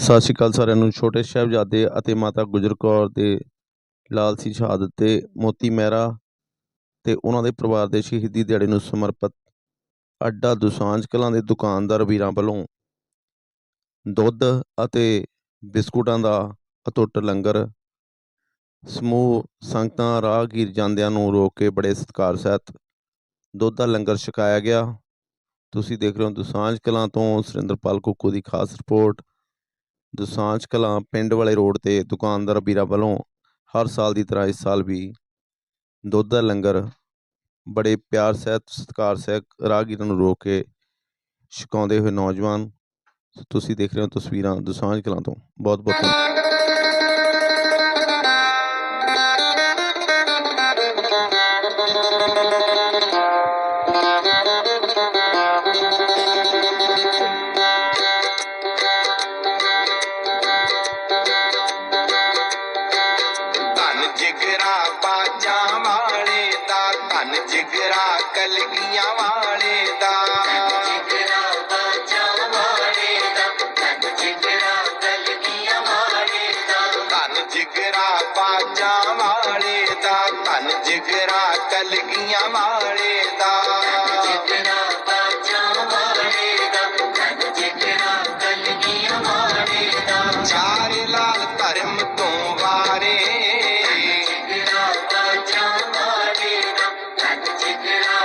ਸਤਿ ਸ਼੍ਰੀ ਅਕਾਲ ਸਾਰਿਆਂ ਨੂੰ, ਛੋਟੇ ਸਾਹਿਬਜ਼ਾਦੇ ਅਤੇ ਮਾਤਾ ਗੁਜਰ ਕੌਰ ਦੇ ਲਾਲਸੀ ਸ਼ਹਾਦਤ ਤੇ ਮੋਤੀ ਮਹਿਰਾ ਤੇ ਉਹਨਾਂ ਦੇ ਪਰਿਵਾਰ ਦੇ ਸ਼ਹੀਦੀ ਦਿਹਾੜੇ ਨੂੰ ਸਮਰਪਿਤ ਅੱਡਾ ਦੁਸਾਂਝ ਕਲਾਂ ਦੇ ਦੁਕਾਨਦਾਰ ਵੀਰਾਂ ਵੱਲੋਂ ਦੁੱਧ ਅਤੇ ਬਿਸਕੁਟਾਂ ਦਾ ਅਟੁੱਟ ਲੰਗਰ, ਸਮੂਹ ਸੰਗਤਾਂ, ਰਾਹਗੀਰ ਜਾਂਦਿਆਂ ਨੂੰ ਰੋਕ ਕੇ ਬੜੇ ਸਤਿਕਾਰ ਸਹਿਤ ਦੁੱਧ ਦਾ ਲੰਗਰ ਛਕਾਇਆ ਗਿਆ। ਤੁਸੀਂ ਦੇਖ ਰਹੇ ਹੋ ਦੁਸਾਂਝ ਕਲਾਂ ਤੋਂ ਸੁਰਿੰਦਰਪਾਲ ਕੁੱਕੂ ਦੀ ਖਾਸ ਰਿਪੋਰਟ। ਦੁਸਾਂਝ ਕਲਾਂ ਪਿੰਡ ਵਾਲੇ ਰੋਡ ਤੇ ਦੁਕਾਨਦਾਰ ਵੀਰਾਂ ਵੱਲੋਂ ਹਰ ਸਾਲ ਦੀ ਤਰ੍ਹਾਂ ਇਸ ਸਾਲ ਵੀ ਦੁੱਧ ਦਾ ਲੰਗਰ, ਬੜੇ ਪਿਆਰ ਸਹਿਤ, ਸਤਿਕਾਰ ਸਹਿਤ ਰਾਹਗੀਰਾਂ ਨੂੰ ਰੋਕ ਕੇ ਛਕਾਉਂਦੇ ਹੋਏ ਨੌਜਵਾਨ ਤੁਸੀਂ ਦੇਖ ਰਹੇ ਹੋ ਤਸਵੀਰਾਂ ਦੁਸਾਂਝ ਕਲਾਂ ਤੋਂ। ਬਹੁਤ ਬਹੁਤ ਜਿਗਰਾ ਬਾਜਾਂ ਵਾਲੇ ਦਾ ਧਨ ਜਿਗਰਾ ਕਲਗੀਆਂ ਵਾਲੇ ਦਾ। ਜਿਗਰਾ ਬਾਜਾਂ ਵਾਲੇ ਦਾ ਧਨ ਜਿਗਰਾ ਕਲਗੀਆਂ ਵਾਲੇ ਦਾ। ਧਨ ਜਿਗਰਾ ਬਾਜਾਂ ਵਾਲੇ ਦਾ ਧਨ ਜਿਗਰਾ ਕਲਗੀਆਂ ਵਾਲੇ ਦਾ। it up.